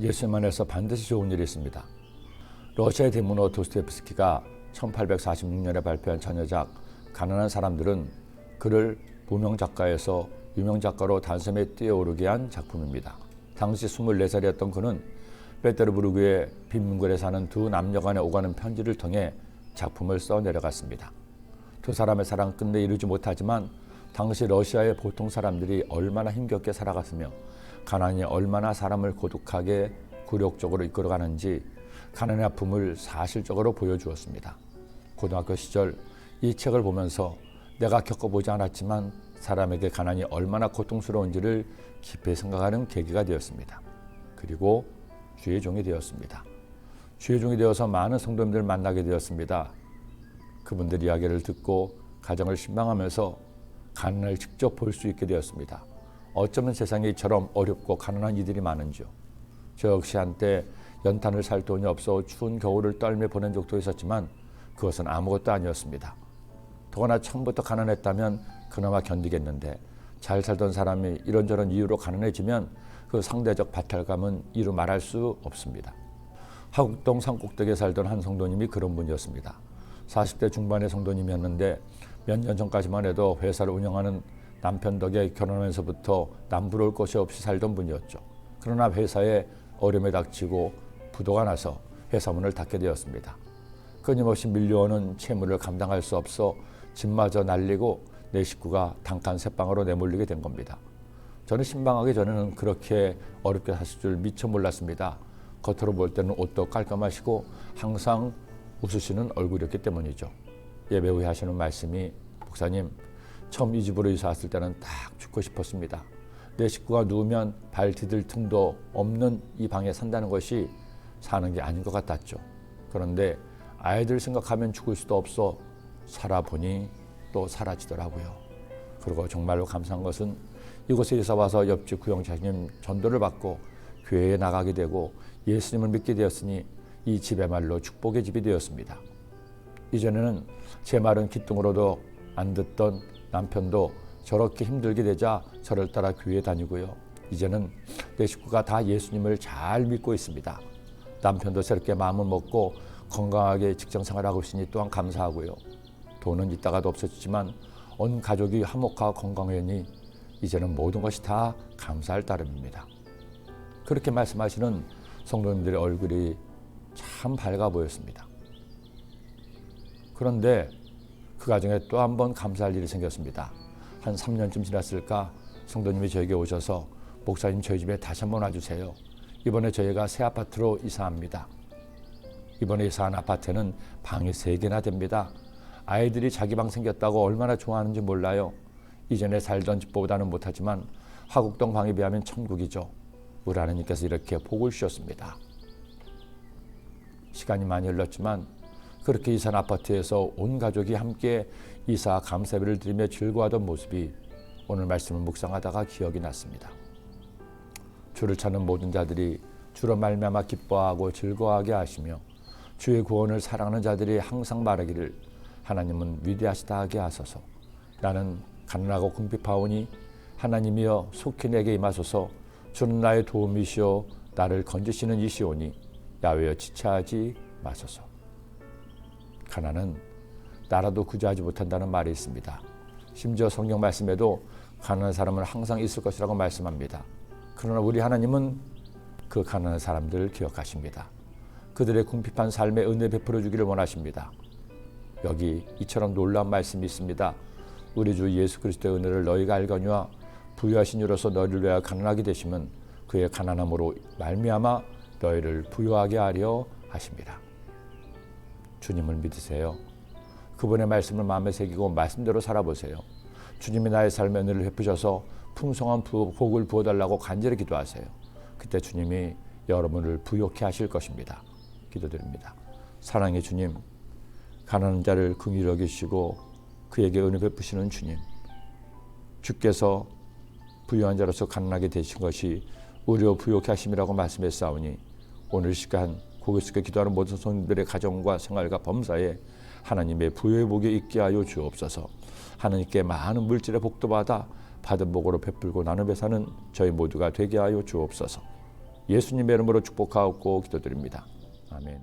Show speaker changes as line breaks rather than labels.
예수님 안에서 반드시 좋은 일이 있습니다. 러시아의 대문호 도스토옙스키가 1846년에 발표한 전여작 가난한 사람들은 그를 무명 작가에서 유명 작가로 단숨에 뛰어오르게 한 작품입니다. 당시 24살이었던 그는 페테르부르크의 빈민굴에 사는 두 남녀 간의 오가는 편지를 통해 작품을 써 내려갔습니다. 두 사람의 사랑 끝내 이루지 못하지만 당시 러시아의 보통 사람들이 얼마나 힘겹게 살아갔으며 가난이 얼마나 사람을 고독하게 굴욕적으로 이끌어가는지 가난의 아픔을 사실적으로 보여주었습니다. 고등학교 시절 이 책을 보면서 내가 겪어보지 않았지만 사람에게 가난이 얼마나 고통스러운지를 깊이 생각하는 계기가 되었습니다. 그리고 주의 종이 되었습니다. 주의 종이 되어서 많은 성도님들 만나게 되었습니다. 그분들 이야기를 듣고 가정을 신방하면서 가난을 직접 볼 수 있게 되었습니다. 어쩌면 세상에 이처럼 어렵고 가난한 이들이 많은지요. 저 역시 한때 연탄을 살 돈이 없어 추운 겨울을 떨며 보낸 적도 있었지만 그것은 아무것도 아니었습니다. 더구나 처음부터 가난했다면 그나마 견디겠는데 잘 살던 사람이 이런저런 이유로 가난해지면 그 상대적 바탈감은 이루 말할 수 없습니다. 하국동 산꼭대기에 살던 한 성도님이 그런 분이었습니다. 40대 중반의 성도님이었는데 몇 년 전까지만 해도 회사를 운영하는 남편 덕에 결혼하면서부터 남부러울 것이 없이 살던 분이었죠. 그러나 회사에 어려움이 닥치고 부도가 나서 회사 문을 닫게 되었습니다. 끊임없이 밀려오는 채무를 감당할 수 없어 집마저 날리고 내 식구가 단칸 새방으로 내몰리게 된 겁니다. 저는 신방하기 전에는 그렇게 어렵게 사실 줄 미처 몰랐습니다. 겉으로 볼 때는 옷도 깔끔하시고 항상 웃으시는 얼굴이었기 때문이죠. 예배 후에 하시는 말씀이 목사님 처음 이 집으로 이사 왔을 때는 딱 죽고 싶었습니다. 내 식구가 누우면 발 디딜 틈도 없는 이 방에 산다는 것이 사는 게 아닌 것 같았죠. 그런데 아이들 생각하면 죽을 수도 없어 살아보니 또 사라지더라고요. 그리고 정말로 감사한 것은 이곳에 이사 와서 옆집 구영자님 전도를 받고 교회에 나가게 되고 예수님을 믿게 되었으니 이 집의말로 축복의 집이 되었습니다. 이전에는 제 말은 기뚱으로도 안 듣던 남편도 저렇게 힘들게 되자 저를 따라 교회 다니고요. 이제는 내 식구가 다 예수님을 잘 믿고 있습니다. 남편도 새롭게 마음을 먹고 건강하게 직장 생활하고 있으니 또한 감사하고요. 돈은 있다가도 없어지지만 온 가족이 화목하고 건강하니 이제는 모든 것이 다 감사할 따름입니다. 그렇게 말씀하시는 성도님들의 얼굴이 참 밝아 보였습니다. 그런데 그 과정에 또 한 번 감사할 일이 생겼습니다. 한 3년쯤 지났을까 성도님이 저에게 오셔서 목사님 저희 집에 다시 한번 와주세요. 이번에 저희가 새 아파트로 이사합니다. 이번에 이사한 아파트는 방이 3개나 됩니다. 아이들이 자기 방 생겼다고 얼마나 좋아하는지 몰라요. 이전에 살던 집보다는 못하지만 화곡동 방에 비하면 천국이죠. 우리 하나님께서 이렇게 복을 주셨습니다. 시간이 많이 흘렀지만 그렇게 이사한 아파트에서 온 가족이 함께 이사 감사비를 드리며 즐거워하던 모습이 오늘 말씀을 묵상하다가 기억이 났습니다. 주를 찾는 모든 자들이 주로 말미암아 기뻐하고 즐거워하게 하시며 주의 구원을 사랑하는 자들이 항상 말하기를 하나님은 위대하시다 하게 하소서. 나는 가난하고 궁핍하오니 하나님이여 속히 내게 임하소서. 주는 나의 도움이시오 나를 건지시는 이시오니 야외여 지체하지 마소서. 가난은 나라도 구제하지 못한다는 말이 있습니다. 심지어 성경 말씀에도 가난한 사람은 항상 있을 것이라고 말씀합니다. 그러나 우리 하나님은 그 가난한 사람들을 기억하십니다. 그들의 궁핍한 삶에 은혜 베풀어 주기를 원하십니다. 여기 이처럼 놀라운 말씀이 있습니다. 우리 주 예수 그리스도의 은혜를 너희가 알거니와 부유하신 이로서 너희를 위하여 가난하게 되시면 그의 가난함으로 말미암아 너희를 부유하게 하려 하십니다. 주님을 믿으세요. 그분의 말씀을 마음에 새기고 말씀대로 살아보세요. 주님이 나의 삶에 은혜를 베푸셔서 풍성한 복을 부어달라고 간절히 기도하세요. 그때 주님이 여러분을 부욕해 하실 것입니다. 기도드립니다. 사랑의 주님, 가난한 자를 긍휼히 여기시고 그에게 은혜 베푸시는 주님. 주께서 부유한 자로서 가난하게 되신 것이 우리を부욕해 하심이라고 말씀했사오니 오늘 시간 고개 숙여 기도하는 모든 성도들의 가정과 생활과 범사에 하나님의 부여의 복이 있게 하여 주옵소서. 하나님께 많은 물질의 복도 받아 받은 복으로 베풀고 나눔에 사는 저희 모두가 되게 하여 주옵소서. 예수님의 이름으로 축복하고 기도드립니다. 아멘.